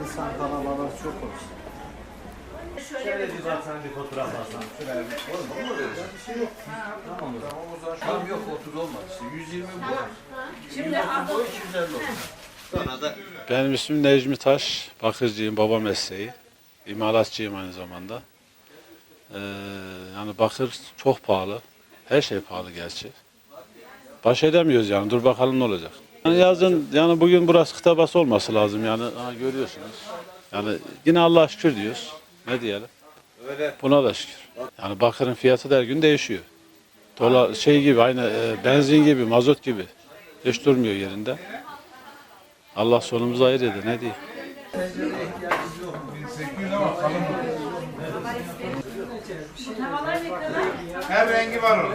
İnsan kanalları çok olsun. Şöyle bir zaten bir fotoğraf alsam. Şöyle bir Oğlum mu verirsin? Bir şey yok. Tamam o zaman. O zaman şu an yok 30 olmadı işte. 120 bu. Şimdi 130 bu 250 oldu. Sana da Benim ismim Necmi Taş, bakırcıyım, baba mesleği. İmalatçıyım aynı zamanda. Ee, yani bakır çok pahalı. Her şey pahalı gerçi. Baş edemiyoruz yani. Dur bakalım ne olacak. Yani yazın yani bugün burası kıtabası olması lazım yani. Ha, görüyorsunuz. Yani yine Allah'a şükür diyoruz. Ne diyelim? öyle Buna da şükür. Yani bakırın fiyatı da her gün değişiyor. Dolar şey gibi aynı e, benzin gibi, mazot gibi. Hiç durmuyor yerinde. Allah sonumuzu hayır eder ne diyeyim. Her rengi var onun.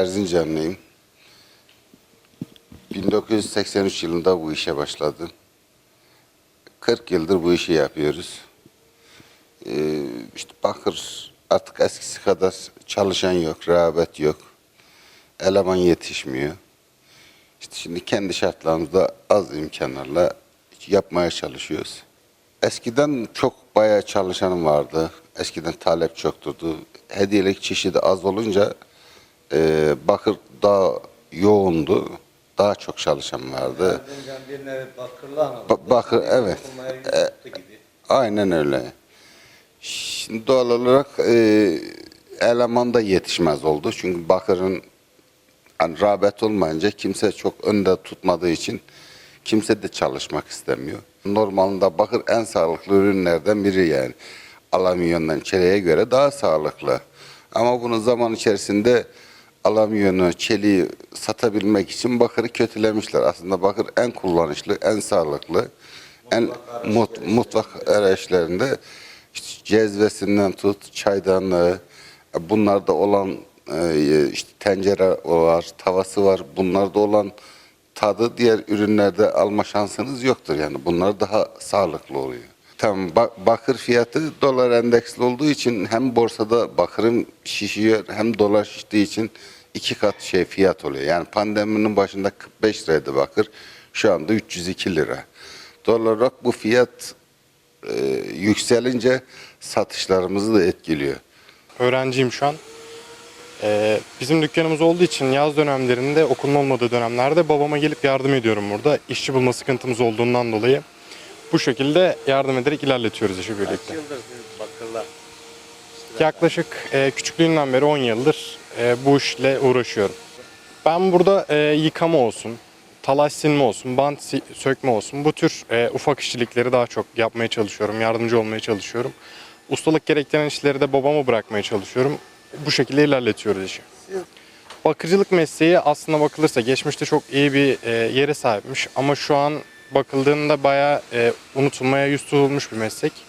Erzincanlıyım. 1983 yılında bu işe başladım. 40 yıldır bu işi yapıyoruz. Ee, işte bakır artık eskisi kadar çalışan yok, rağbet yok. Eleman yetişmiyor. İşte şimdi kendi şartlarımızda az imkanlarla yapmaya çalışıyoruz. Eskiden çok bayağı çalışanım vardı. Eskiden talep çoktu. Hediyelik çeşidi az olunca e, bakır daha yoğundu. Daha çok çalışan vardı. Ba- bakır, evet. Gibi. Aynen öyle. Şimdi doğal olarak e, eleman da yetişmez oldu. Çünkü bakırın hani rağbet olmayınca kimse çok önde tutmadığı için Kimse de çalışmak istemiyor. Normalde bakır en sağlıklı ürünlerden biri yani. Alüminyondan çeliğe göre daha sağlıklı. Ama bunu zaman içerisinde alüminyonu, çeliği satabilmek için bakırı kötülemişler. Aslında bakır en kullanışlı, en sağlıklı, en mut, mutfak araçlarında işte cezvesinden tut, çaydanlığı, bunlarda olan e, işte tencere var, tavası var. Bunlarda olan tadı diğer ürünlerde alma şansınız yoktur. Yani bunlar daha sağlıklı oluyor. Ba- bakır fiyatı dolar endeksli olduğu için hem borsada bakırın şişiyor hem dolar şiştiği için iki kat şey fiyat oluyor. Yani pandeminin başında 45 liraydı bakır. Şu anda 302 lira. Dolar olarak bu fiyat e, yükselince satışlarımızı da etkiliyor. Öğrenciyim şu an. Ee, bizim dükkanımız olduğu için yaz dönemlerinde okulun olmadığı dönemlerde babama gelip yardım ediyorum burada. İşçi bulma sıkıntımız olduğundan dolayı bu şekilde yardım ederek ilerletiyoruz işi birlikte. bakırla? Yaklaşık e, küçüklüğümden beri 10 yıldır e, bu işle uğraşıyorum. Ben burada e, yıkama olsun, talaş silme olsun, bant si- sökme olsun bu tür e, ufak işçilikleri daha çok yapmaya çalışıyorum, yardımcı olmaya çalışıyorum. Ustalık gerektiren işleri de babama bırakmaya çalışıyorum. Bu şekilde ilerletiyoruz işi. Bakırcılık mesleği aslında bakılırsa geçmişte çok iyi bir e, yere sahipmiş ama şu an bakıldığında bayağı e, unutulmaya yüz tutulmuş bir meslek.